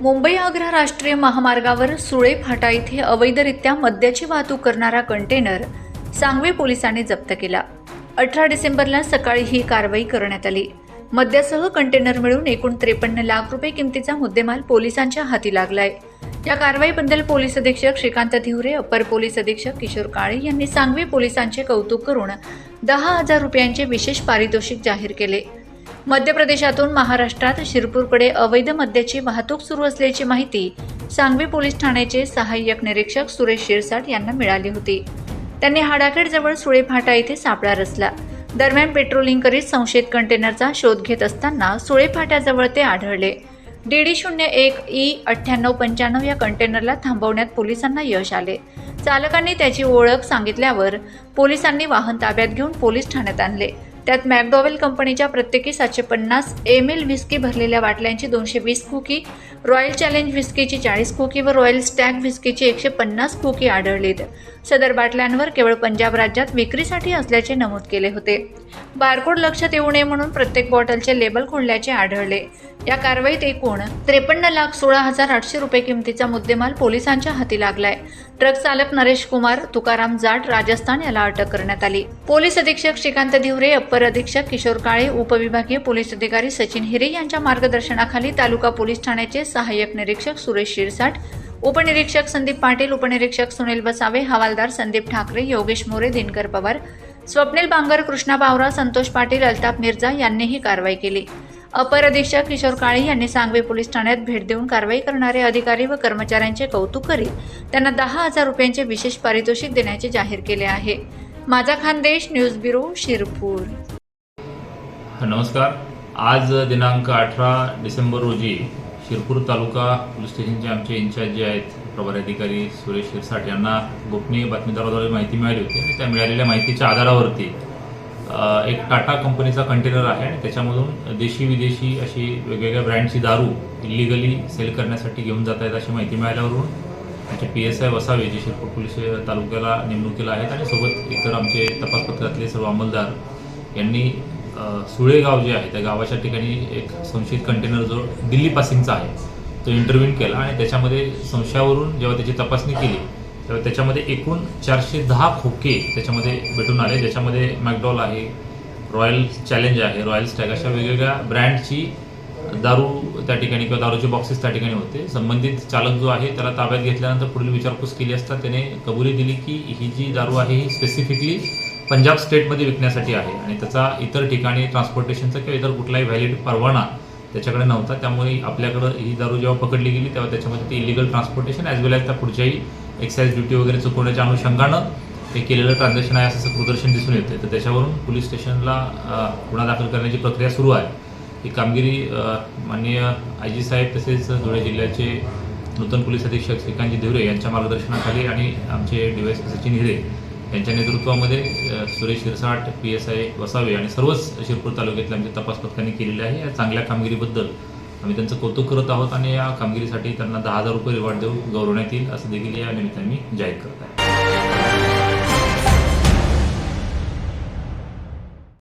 मुंबई आग्रा राष्ट्रीय महामार्गावर सुळे फाटा इथे अवैधरित्या मद्याची वाहतूक करणारा कंटेनर सांगवी पोलिसांनी जप्त केला. अठरा डिसेंबरला सकाळी ही कारवाई करण्यात आली. मद्यासह कंटेनर मिळून एकूण त्रेपन्न लाख रुपये किमतीचा मुद्देमाल पोलिसांच्या हाती लागलाय. या कारवाईबद्दल पोलीस अधीक्षक श्रीकांत धिवरे अपर पोलीस अधीक्षक किशोर काळे यांनी सांगवी पोलिसांचे कौतुक करून दहा हजार रुपयांचे विशेष पारितोषिक जाहीर केले. मध्य प्रदेशातून महाराष्ट्रात शिरपूरकडे अवैध मद्याची वाहतूक सुरू असल्याची माहिती सांगवी पोलीस ठाण्याचे सहाय्यक निरीक्षक सुरेश शिरसाट यांना मिळाली होती. त्यांनी हाडाखेडजवळ सुळे फाटा येथे सापळा रचला. दरम्यान पेट्रोलिंग करीत संशयित कंटेनरचा शोध घेत असताना सुळे फाट्याजवळ ते आढळले. डीडी शून्य एक ई अठ्ठ्याण्णव पंच्याण्णव या कंटेनरला थांबवण्यात पोलिसांना यश आले. चालकांनी त्याची ओळख सांगितल्यावर पोलिसांनी वाहन ताब्यात घेऊन पोलीस ठाण्यात आणले. त्यात मॅकडॉवेल कंपनीच्या प्रत्येकी सातशे पन्नास एम एल व्हिस्की भरलेल्या बाटल्यांची दोनशे वीस खोकी रॉयल चॅलेंज व्हिस्कीची चाळीस खोकी व रॉयल स्टॅग व्हिस्कीची एकशे पन्नास खोकी आढळलीत. सदर बाटल्यांवर केवळ पंजाब राज्यात विक्रीसाठी असल्याचे नमूद केले होते. बारकोड लक्षात येऊ नये म्हणून प्रत्येक बॉटलचे लेबल खोडल्याचे आढळले. या कारवाईत एकूण त्रेपन्न लाख सोळा हजार आठशे रुपये किमतीचा मुद्देमाल पोलिसांच्या हाती लागलाय. ट्रक चालक नरेश कुमार तुकाराम जाट राजस्थान याला अटक करण्यात आली. पोलीस अधीक्षक श्रीकांत धिवरे अप्पर अधीक्षक किशोर काळे उपविभागीय पोलीस अधिकारी सचिन हिरे यांच्या मार्गदर्शनाखाली तालुका पोलीस ठाण्याचे सहाय्यक निरीक्षक सुरेश शिरसाट उपनिरीक्षक संदीप पाटील उपनिरीक्षक सुनील बसावे हवालदार संदीप ठाकरे योगेश मोरे दिनकर पवार स्वप्नील बांगर कृष्णा बावरा संतोष पाटील अल्ताप मिर्झा यांनीही कारवाई केली. अपर अधीक्षक किशोर काळे यांनी सांगवी पोलीस ठाण्यात भेट देऊन कारवाई करणारे अधिकारी व कर्मचाऱ्यांचे कौतुक करीत त्यांना दहा हजार रुपयांचे विशेष पारितोषिक देण्याचे जाहीर केले आहे. माझा खानदेश न्यूज ब्युरो शिरपूर. नमस्कार. आज दिनांक अठरा डिसेंबर रोजी शिरपूर तालुका पोलीस स्टेशनचे आमचे इन्चार्ज जे आहेत प्रभारी अधिकारी सुरेश शिरसाट यांना गोपनीय बातमीदाराद्वारे माहिती मिळाली होती आणि त्या मिळालेल्या माहितीच्या आधारावरती एक टाटा कंपनीचा कंटेनर आहे आणि त्याच्यामधून देशी विदेशी अशी वेगवेगळ्या ब्रँडची दारू इलिगली सेल करण्यासाठी घेऊन जात आहेत अशी माहिती मिळाल्यावरून. आमचे पी एस आय वसावे जे शिरपूर पोलीस तालुक्याला नेमणुकीला आहेत आणि सोबत इतर आमचे तपासपत्रातले सर्व अंमलदार यांनी सुळेगाव सुळे गाव जे आहे त्या गावाच्या ठिकाणी एक संशयित कंटेनर जो दिल्ली पासिंगचा आहे तो इंटरव्ह्यू केला आणि त्याच्यामध्ये संशयावरून जेव्हा त्याची तपासणी केली तर त्याच्यामध्ये एकूण चारशे दहा खोके त्याच्यामध्ये भेटून आले. ज्याच्यामध्ये मॅकडॉल आहे रॉयल चॅलेंज आहे. रॉयल स्टॅग अशा वेगवेगळ्या ब्रँडची दारू त्या ठिकाणी किंवा दारूचे बॉक्सेस त्या ठिकाणी होते. संबंधित चालक जो आहे त्याला ताब्यात घेतल्यानंतर पुढील विचारपूस केली असता त्याने कबुली दिली की ही जी दारू आहे ही स्पेसिफिकली पंजाब स्टेटमध्ये विकण्यासाठी आहे आणि त्याचा इतर ठिकाणी ट्रान्सपोर्टेशनचा किंवा इतर कुठलाही व्हॅलिड परवाना त्याच्याकडे नव्हता. त्यामुळे आपल्याकडं ही दारू जेव्हा पकडली गेली तेव्हा त्याच्यामध्ये ते illegal transportation as well as त्या पुढच्याही एक्साईज ड्युटी वगैरे चुकवण्याच्या अनुषंगानं ते केलेलं ट्रान्झॅक्शन आहे असं प्रदर्शन दिसून येते तर त्याच्यावरून पोलीस स्टेशनला गुन्हा दाखल करण्याची प्रक्रिया सुरू आहे. ही कामगिरी माननीय आय जी साहेब तसेच धुळे जिल्ह्याचे नूतन पोलीस अधीक्षक श्रीकांतजी धिवरे यांच्या मार्गदर्शनाखाली आणि आमचे डी वाय सचिन हिरे यांच्या नेतृत्वामध्ये Suresh Shirsat P S I Vasave आणि सर्वच शिरपूर तालुक्यातल्या आमच्या तपास पथकांनी केलेले आहे. या चांगल्या कामगिरीबद्दल आम्ही त्यांचं कौतुक करत आहोत आणि या कामगिरीसाठी त्यांना दहा हजार रुपये रिवॉर्ड देऊन गौरवण्यात येईल असं देखील या निमित्ताने जाहीर करत आहे.